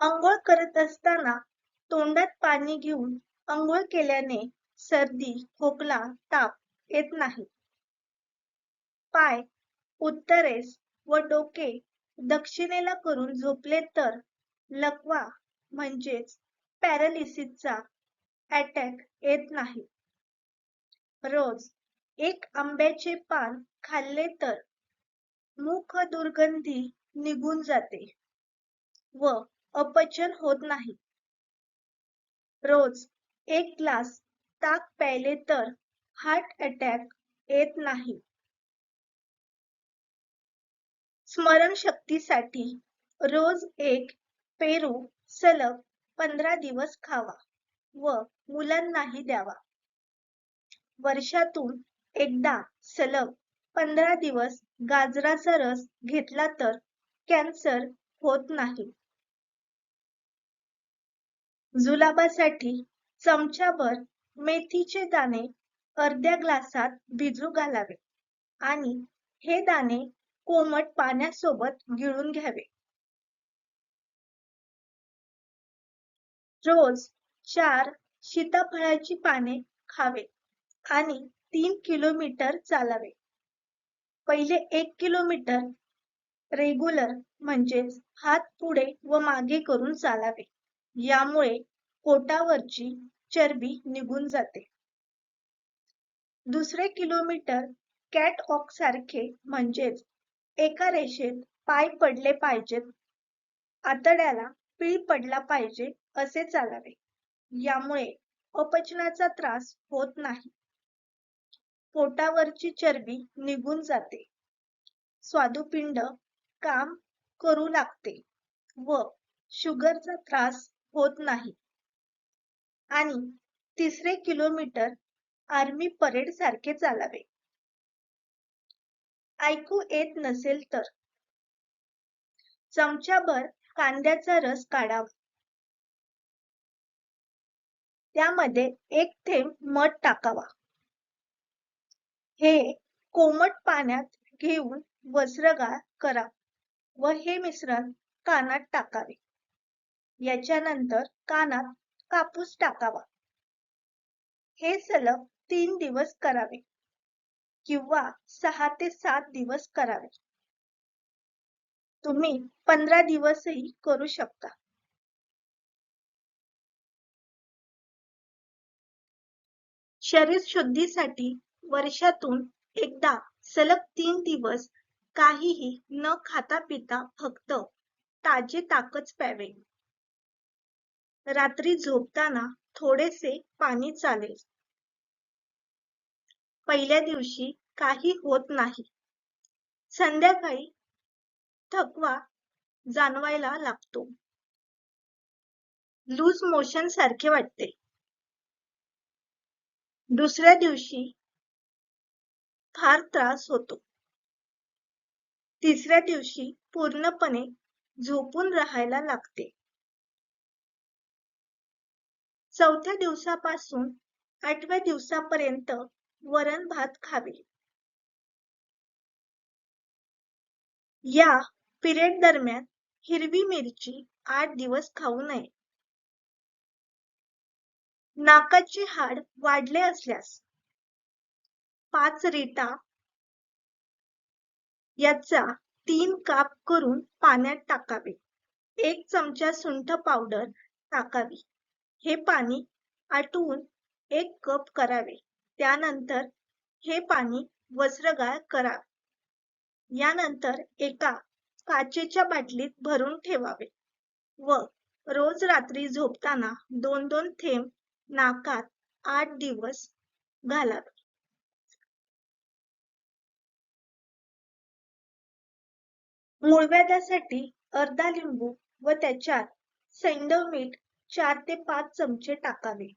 अंघोळ करत असताना तोंडात पाणी घेऊन अंघोळ केल्याने सर्दी खोकला ताप येत नाही. पाय उत्तरेस व डोके दक्षिणेला करून झोपले तर लकवा म्हणजेच पॅरालिसिसचा अटॅक येत नाही. रोज एक आंब्याचे पान खाल्ले तर मुख दुर्गंधी निघून जाते व अपचन होत नाही. रोज एक ग्लास ताक प्यायले तर हार्ट अटॅक येत नाही. स्मरणशक्तीसाठी रोज एक पेरू सलग पंधरा दिवस खावा व मुलांनाही द्यावा. वर्षातून एकदा सलग पंधरा दिवस गाजराचा रस घेतला तर कॅन्सर होत नाही. जुलाबासाठी चमचाभर मेथीचे दाणे अर्ध्या ग्लासात भिजू घालावे आणि हे दाणे कोमट पाण्यासोबत गिळून घ्यावे. रोज चार सीताफळाची पाने खावे आणि तीन किलोमीटर चालावे. पहिले एक किलोमीटर रेग्युलर म्हणजेच हात पुढे व मागे करून चालावे. यामुळे पोटावरची चरबी निघून जाते. दुसरे किलोमीटर कॅट ऑक सारखे म्हणजेच एका रेषेत पाय पडले पाहिजेत आतड्याला पीळ पडला पाहिजे असे चालावे. यामुळे अपचनाचा त्रास होत नाही. पोटावरची चरबी निघून जाते. स्वादुपिंड काम करू लागते व शुगरचा त्रास होत नाही. आणि तिसरे किलोमीटर आर्मी परेड सारखे चालावे. ऐकू येत नसेल तर. चमच्याभर कांद्याचा रस काढावा. त्यामध्ये एक थेंब मध टाकावा. हे कोमट पाण्यात घेऊन वस्त्रगाळ करा व हे मिश्रण कानात टाकावे. याच्यानंतर कानात कापूस टाकावा. हे सलग तीन दिवस करावे किंवा सहा ते सात दिवस करावे. तुम्ही पंधरा दिवसही करू शकता. शरीर शुद्धीसाठी वर्षातून एकदा सलग तीन दिवस काहीही न खाता पिता फक्त ताजे ताकच प्यावे. रात्री झोपताना थोडेसे पाणी चालेल. पहिल्या दिवशी काही होत नाही. संध्याकाळी थकवा जाणवायला लागतो. लूज मोशन सारखे वाटते. दुसऱ्या दिवशी फार त्रास होतो. तिसऱ्या दिवशी पूर्णपणे झोपून राहायला लागते. चौथ्या दिवसापासून आठव्या दिवसापर्यंत वरण भात खावे. या पिरियड दरम्यान हिरवी मिरची आठ दिवस खाऊ नये. नाकाचे हाड वाढले असल्यास पाच रिटा याचा तीन काप करून पाण्यात टाकावे. एक चमचा सुंठ पावडर टाकावी. हे पाणी आटवून एक कप करावे. त्यानंतर हे पाणी वस्त्रगाळ करावे यानंतर एका काचेच्या बाटलीत भरून ठेवावे व रोज रात्री झोपताना दोन दोन थेंब नाकात आठ दिवस घालावे. मूळव्याधासाठी अर्धा लिंबू व त्याच्यात सैंधव मीठ चार ते पाच चमचे टाकावे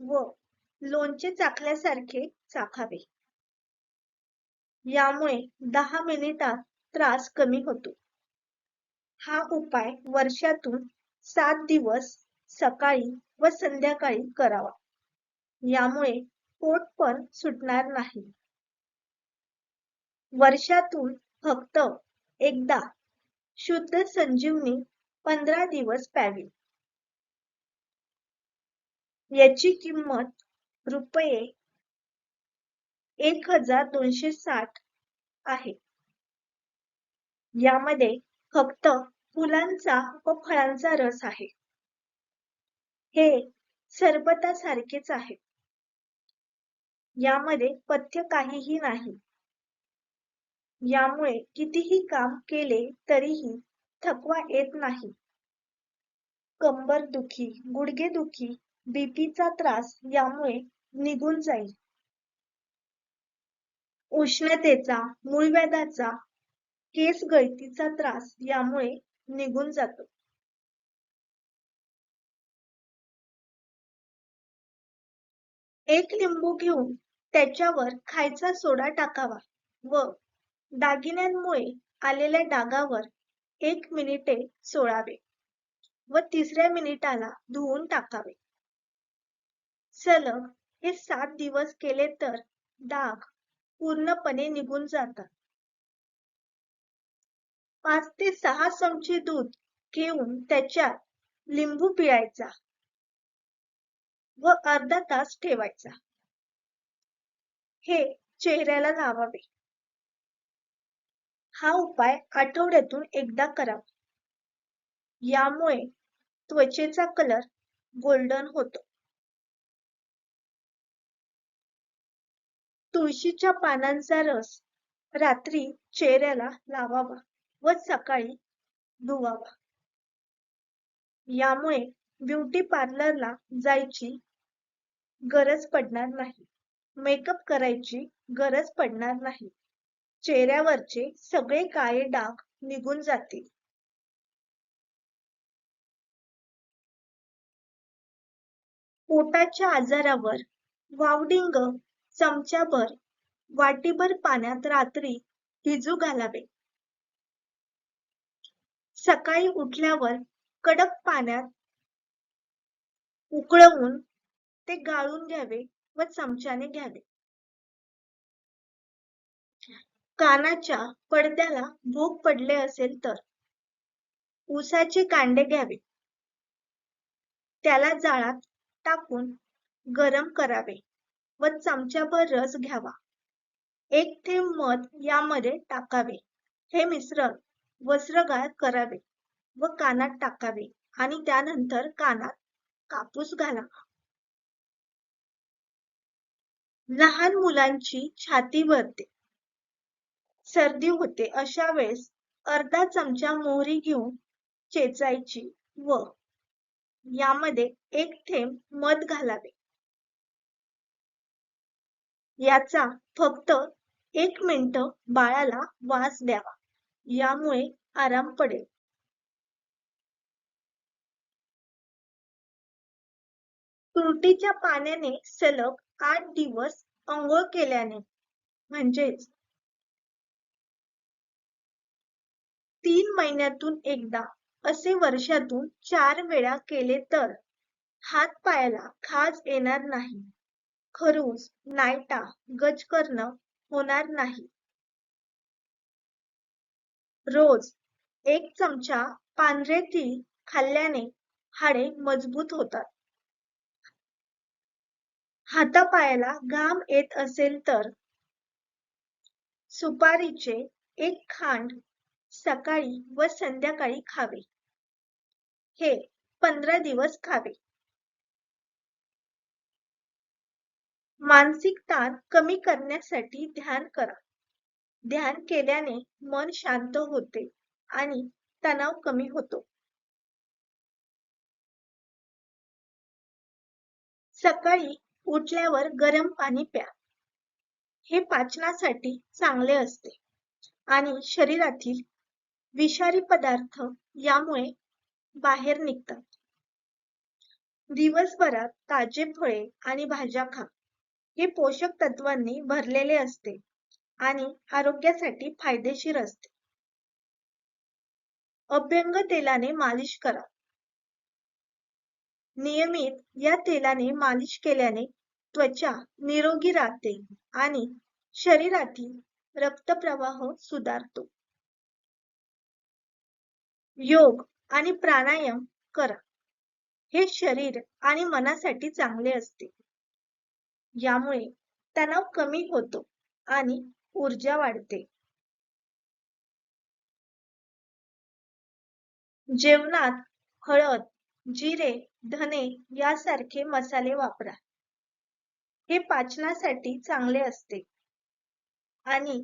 व लोणचे चाखल्यासारखे चाखावे. यामुळे दहा मिनिटात त्रास कमी होतो. हा उपाय वर्षातून सात दिवस सकाळी व संध्याकाळी करावा. यामुळे पोट पण सुटणार नाही. वर्षातून फक्त एकदा शुद्ध संजीवनी पंधरा दिवस प्यावी. याची किंमत रुपये एक हजार दोनशे साठ आहे. यामध्ये फक्त फुलांचा व फळांचा रस आहे. हे सरबतासारखेच आहे. यामध्ये पथ्य काहीही नाही. यामुळे कितीही काम केले तरीही थकवा येत नाही. कंबर दुखी गुडघे दुखी बीपीचा त्रास यामुळे निघून जाईल. उष्णतेचा मूळव्याधाचा केस गळतीचा त्रास यामुळे निघून जातो. एक लिंबू घेऊन त्याच्यावर खायचा सोडा टाकावा व दागिन्यांमुळे आलेल्या डागावर एक मिनिटे सोडावे व तिसऱ्या मिनिटाला धुवून टाकावे. सलग हे सात दिवस केले तर डाग पूर्णपणे निघून जातात. पाच ते सहा चमचे दूध घेऊन त्याच्यात लिंबू पिळायचा व अर्धा तास ठेवायचा. हे चेहऱ्याला लावावे. हा उपाय आठवड्यातून एकदा करावा. यामुळे त्वचेचा कलर गोल्डन होतो. तुळशीच्या पानांचा रस रात्री चेहऱ्याला लावावा व सकाळी धुवावा. यामुळे ब्युटी पार्लरला जायची गरज पडणार नाही. मेकअप करायची गरज पडणार नाही. चेहऱ्यावरचे सगळे काळे डाग निघून जातील. पोटाच्या आजारावर वावडिंग चमच्याभर वाटीभर पाण्यात रात्री भिजू घालावे. सकाळी उठल्यावर कडक पाण्यात उकळवून ते गाळून घ्यावे व चमच्याने घ्यावे. कानाच्या पडद्याला भोग पडले असेल तर ऊसाचे कांडे घ्यावे. त्याला जाळात टाकून गरम करावे. व चमच्याभर रस घ्यावा. एक थेंब मध यामध्ये टाकावे. हे मिश्रण वस्त्रगाळ करावे व कानात टाकावे आणि त्यानंतर कानात कापूस घालावा लहान मुलांची छाती भरते. सर्दी होते अशा वेळेस अर्धा चमचा मोहरी घेऊन चेचायची व यामध्ये एक थेंब मध घालावे. याचा फक्त एक मिनिट बाळाला वास द्यावा. यामुळे आराम पडेल. तुरटीच्या पाण्याने सलग आठ दिवस अंघोळ केल्याने म्हणजेच तीन महिन्यातून एकदा असे वर्षातून चार वेळा केले तर हात पायाला खाज येणार नाही. खरूज नायटा गजकर्ण होणार नाही. रोज एक चमचा पांढरे तीळ खाल्ल्याने हाडे मजबूत होतात. हातापायाला घाम येत असेल तर सुपारीचे एक खांड सकाळी व संध्याकाळी खावे. हे पंधरा दिवस खावे. मानसिक ताण कमी करण्यासाठी ध्यान करा. ध्यान केल्याने मन शांत होते आणि तणाव कमी होतो. सकाळी उठल्यावर गरम पाणी प्या. हे पाचनासाठी चांगले असते आणि शरीरातील विषारी पदार्थ यामुळे बाहेर निघतात. दिवसभरात ताजे फळे आणि भाज्या खा. हे पोषक तत्वांनी भरलेले असते आणि आरोग्यासाठी फायदेशीर असते. अभ्यंग तेलाने मालिश करा. नियमित या तेलाने मालिश केल्याने त्वचा निरोगी राहते आणि शरीरातील रक्तप्रवाह सुधारतो. योग आणि प्राणायाम करा. हे शरीर आणि मनासाठी चांगले असते. यामुळे तणाव कमी होतो आणि ऊर्जा वाढते. जेवणात हळद जिरे धने यासारखे मसाले वापरा. हे पाचनासाठी चांगले असते आणि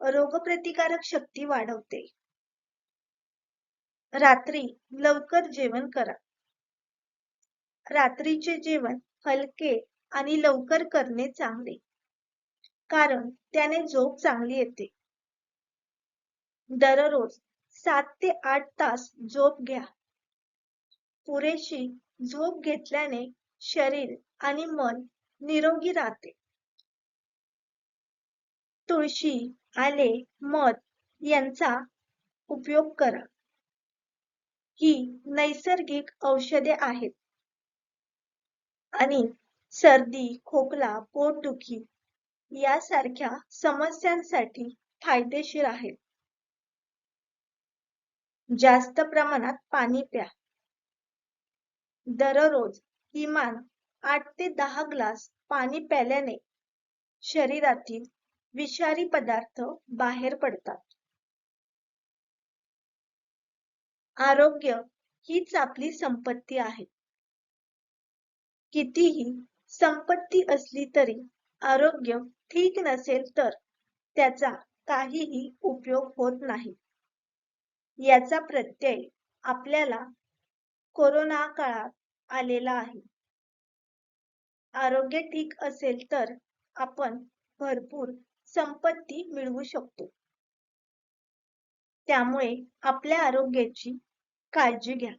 रोगप्रतिकारक शक्ती वाढवते. रात्री लवकर जेवण करा. रात्रीचे जेवण हलके आणि लवकर करणे चांगले. कारण त्याने झोप चांगली येते. दररोज सात ते आठ तास झोप घ्या. पुरेशी झोप घेतल्याने शरीर आणि मन निरोगी राहते. तुळशी आले मध यांचा उपयोग करा. ही नैसर्गिक औषधे आहेत. आणि सर्दी खोकला पोटदुखी यासारख्या समस्यांसाठी फायदेशीर आहे. जास्त प्रमाणात पाणी प्या. दररोज किमान आठ ते दहा ग्लास पाणी प्यायल्याने शरीरातील विषारी पदार्थ बाहेर पडतात. आरोग्य हीच आपली संपत्ती आहे. कितीही संपत्ती असली तरी आरोग्य ठीक नसेल तर त्याचा काहीही उपयोग होत नाही. याचा प्रत्यय आपल्याला कोरोना काळात आलेला आहे. आरोग्य ठीक असेल तर आपण भरपूर संपत्ती मिळवू शकतो. त्यामुळे आपल्या आरोग्याची काळजी घ्या.